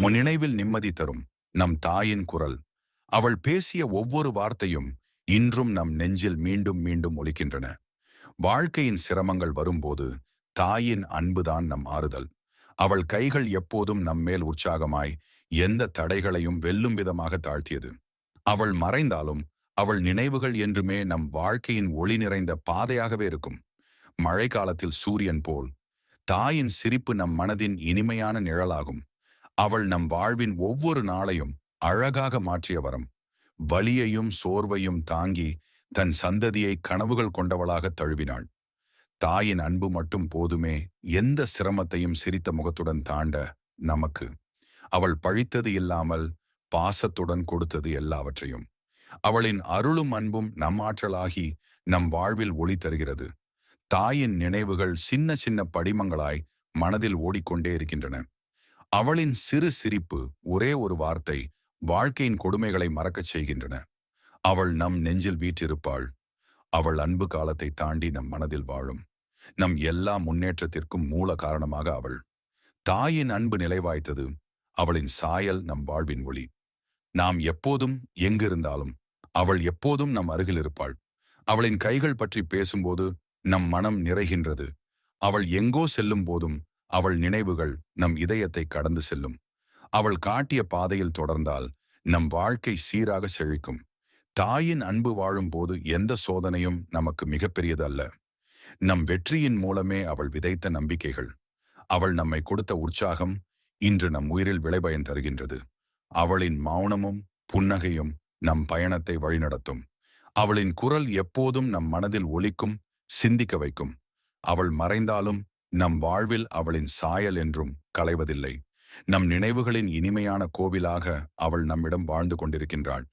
உன் நினைவில் நிம்மதி தரும் நம் தாயின் குரல். அவள் பேசிய ஒவ்வொரு வார்த்தையும் இன்றும் நம் நெஞ்சில் மீண்டும் மீண்டும் ஒலிக்கின்றன. வாழ்க்கையின் சிரமங்கள் வரும்போது தாயின் அன்புதான் நம் ஆறுதல். அவள் கைகள் எப்போதும் நம்மேல் உற்சாகமாய் எந்த தடைகளையும் வெல்லும் விதமாக தாழ்த்தியது. அவள் மறைந்தாலும் அவள் நினைவுகள் என்றுமே நம் வாழ்க்கையின் ஒளி நிறைந்த பாதையாகவே இருக்கும். மழை காலத்தில் சூரியன் போல் தாயின் சிரிப்பு நம் மனதின் இனிமையான நிழலாகும். அவள் நம் வாழ்வின் ஒவ்வொரு நாளையும் அழகாக மாற்றிய வரம். வலியையும் சோர்வையும் தாங்கி தன் சந்ததியை கனவுகள் கொண்டவளாக தழுவினாள். தாயின் அன்பு மட்டும் போதுமே எந்த சிரமத்தையும் சிரித்த முகத்துடன் தாண்ட நமக்கு. அவள் பழித்தது இல்லாமல் பாசத்துடன் கொடுத்தது எல்லாவற்றையும். அவளின் அருளும் அன்பும் நம் ஆற்றலாகி நம் வாழ்வில் ஒளி தருகிறது. தாயின் நினைவுகள் சின்ன சின்ன படிமங்களாய் மனதில் ஓடிக்கொண்டே இருக்கின்றன. அவளின் சிறு சிரிப்பு ஒரே ஒரு வார்த்தை வாழ்க்கையின் கொடுமைகளை மறக்கச் செய்கின்றன. அவள் நம் நெஞ்சில் வீற்றிருப்பாள். அவள் அன்பு காலத்தை தாண்டி நம் மனதில் வாழும். நம் எல்லா முன்னேற்றத்திற்கும் மூல காரணமாக அவள். தாயின் அன்பு நிலைவாய்த்தது அவளின் சாயல் நம் வாழ்வின் ஒளி. நாம் எப்போதும் எங்கிருந்தாலும் அவள் எப்போதும் நம் அருகில் இருப்பாள். அவளின் கைகள் பற்றி பேசும்போது நம் மனம் நிறைகின்றது. அவள் எங்கோ செல்லும் போதும் அவள் நினைவுகள் நம் இதயத்தை கடந்து செல்லும். அவள் காட்டிய பாதையில் தொடர்ந்தால் நம் வாழ்க்கை சீராக செழிக்கும். தாயின் அன்பு வாழும்போது எந்த சோதனையும் நமக்கு மிகப்பெரியதல்ல. நம் வெற்றியின் மூலமே அவள் விதைத்த நம்பிக்கைகள். அவள் நம்மை கொடுத்த உற்சாகம் இன்று நம் உயிரில் விளைபயன் தருகின்றது. அவளின் மௌனமும் புன்னகையும் நம் பயணத்தை வழிநடத்தும். அவளின் குரல் எப்போதும் நம் மனதில் ஒலிக்கும் சிந்திக்க வைக்கும். அவள் மறைந்தாலும் நம் வாழ்வில் அவளின் சாயல் என்றும் களைவதில்லை நம் நினைவுகளின் இனிமையான கோவிலாக அவள் நம்மிடம் வாழ்ந்து கொண்டிருக்கின்றாள்.